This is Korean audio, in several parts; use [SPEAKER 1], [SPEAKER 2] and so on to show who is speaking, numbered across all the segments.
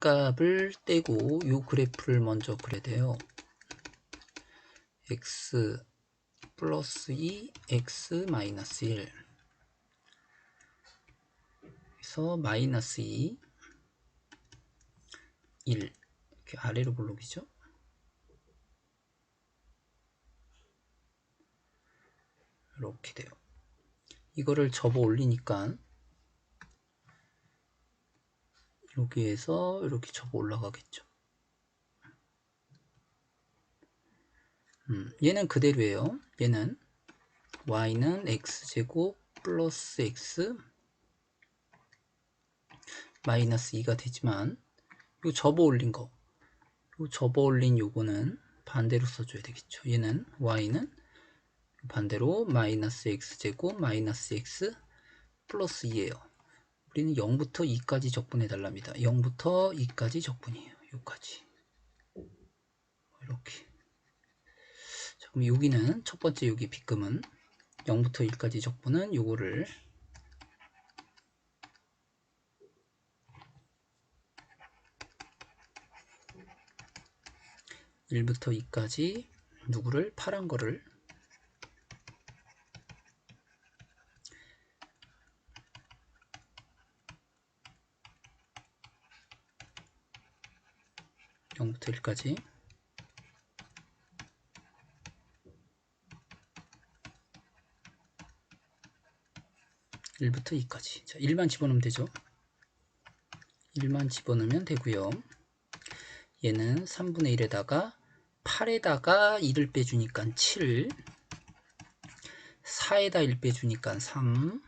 [SPEAKER 1] 값을 떼고 요 그래프를 먼저 그려야 돼요. x 플러스 2, x 마이너스 1 그래서 마이너스 2, 1 이렇게 아래로 볼록이죠. 이렇게 돼요. 이거를 접어 올리니까 여기에서 이렇게 접어 올라가겠죠. 음, 얘는 그대로예요. 얘는 y는 x제곱 플러스 x 마이너스 2가 되지만 요 접어 올린 거, 요 접어 올린 요거는 반대로 써줘야 되겠죠. 얘는 y는 반대로 마이너스 x제곱 마이너스 x 플러스 2예요. 우리는 0부터 2까지 적분해 달랍니다. 0부터 2까지 적분이에요. 여기까지. 이렇게. 자, 그럼 여기는 첫 번째 여기 빗금은 0부터 1까지 적분은 요거를 (1부터 2까지) 누구를 파란 거를 0부터 1까지? (1부터 2까지) 자 1만 집어넣으면 되죠? 1만 집어넣으면 되고요. 얘는 3분의 1에다가 8에다가 2를 빼주니까 7 4에다 1 빼주니까 3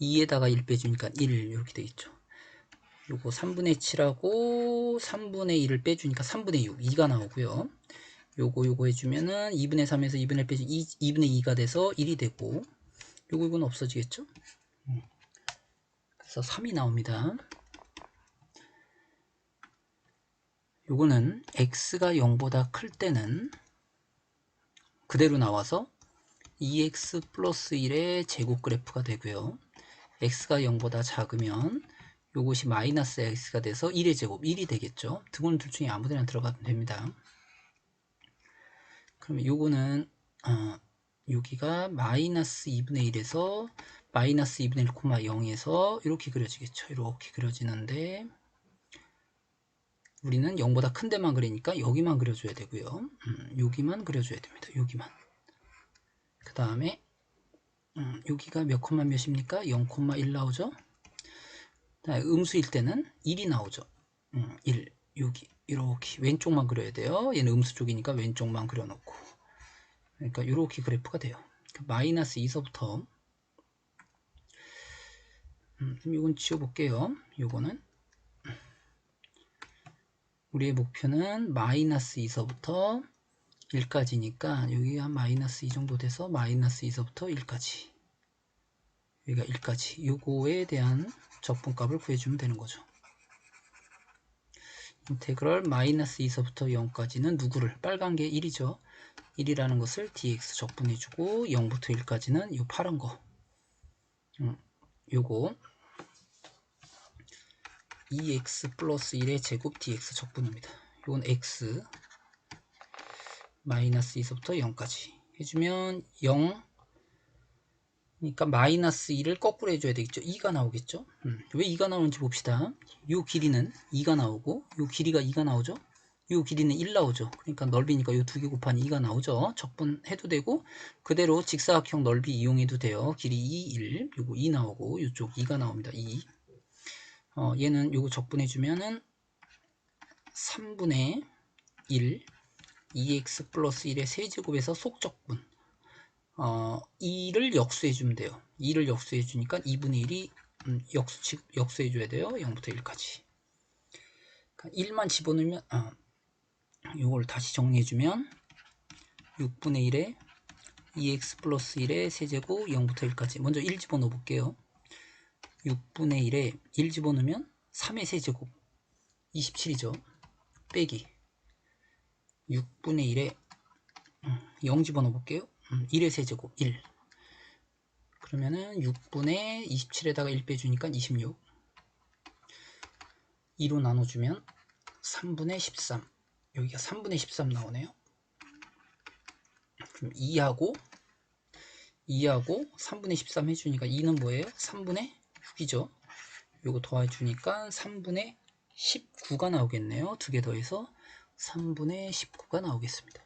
[SPEAKER 1] 2에다가 1 빼주니까 1 이렇게 되겠죠 요거 3분의 7하고 3분의 1을 빼주니까 3분의 6 2가 나오고요. 요거 요거 해주면은 2분의 3에서 2분의 1 빼주 2, 2분의 2가 돼서 1이 되고 요거 이건 없어지겠죠? 음. 그래서 3이 나옵니다. 요거는 x가 0보다 클 때는 그대로 나와서 2x 플러스 1의 제곱 그래프가 되고요. x가 0보다 작으면 요것이 마이너스 x가 돼서 1의 제곱 1이 되겠죠. 등원 둘 중에 아무 데나 들어가면 됩니다. 그러면 요거는 어, 여기가 마이너스 2분의 1에서 마이너스 2분의 1, 0에서 이렇게 그려지겠죠. 이렇게 그려지는데 우리는 0보다 큰 데만 그리니까 여기만 그려줘야 되고요. 음, 여기만 그려줘야 됩니다. 여기만. 그 다음에 음, 여기가 몇 콤마 몇입니까? 0,1 나오죠? 음수일 때는 1이 나오죠. 음, 1 여기 이렇게 왼쪽만 그려야 돼요. 얘는 음수 쪽이니까 왼쪽만 그려놓고 그러니까 이렇게 그래프가 돼요. 그러니까 마이너스 2서부터 음, 이건 지워볼게요. 요거는 우리의 목표는 마이너스 2서부터 1까지니까 여기가 마이너스 2 정도 돼서 마이너스 2서부터 1까지 여기가 1까지 요거에 대한 적분값을 구해주면 되는 거죠. 인테그럴 마이너스 2서부터 0까지는 누구를 빨간 게 1이죠. 1이라는 것을 dx 적분해주고 0부터 1까지는 요 파란 거 음, 요거 2x 플러스 1의 제곱 dx 적분입니다. 요건 x 마이너스 2서부터 0까지 해주면 0 그러니까 마이너스 2를 거꾸로 해줘야 되겠죠. 2가 나오겠죠. 음, 왜 2가 나오는지 봅시다. 이 길이는 2가 나오고 이 길이가 2가 나오죠. 이 길이는 1 나오죠. 그러니까 넓이니까 이두개 곱하면 2가 나오죠. 적분해도 되고 그대로 직사각형 넓이 이용해도 돼요. 길이 2, 1, 요거 2 나오고 이쪽 2가 나옵니다. 2. 어, 얘는 요거 적분해주면은 3분의 1 2x 플러스 1의 세제곱에서 속적분 어, 2를 역수해 주면 돼요. 2를 역수해 주니까 2분의 1이 음, 역수, 역수해 줘야 돼요. 0부터 1까지. 그러니까 1만 집어넣으면, 아, 요걸 다시 정리해 주면 6분의 1에 2x 플러스 1의 세제곱 0부터 1까지. 먼저 1 집어넣어 볼게요. 6분의 1에 1 집어넣으면 3의 세제곱 27이죠. 빼기 6분의 1에 0 음, 집어넣어 볼게요. 1의 음, 세제곱 1 그러면은 6분의 27에다가 1 빼주니까 26 2로 나눠주면 3분의 13 여기가 3분의 13 나오네요. 그럼 2하고 2하고 3분의 13 해주니까 2는 뭐예요? 3분의 6이죠. 요거 더해주니까 3분의 19가 나오겠네요. 두 개 더해서 3분의 19가 나오겠습니다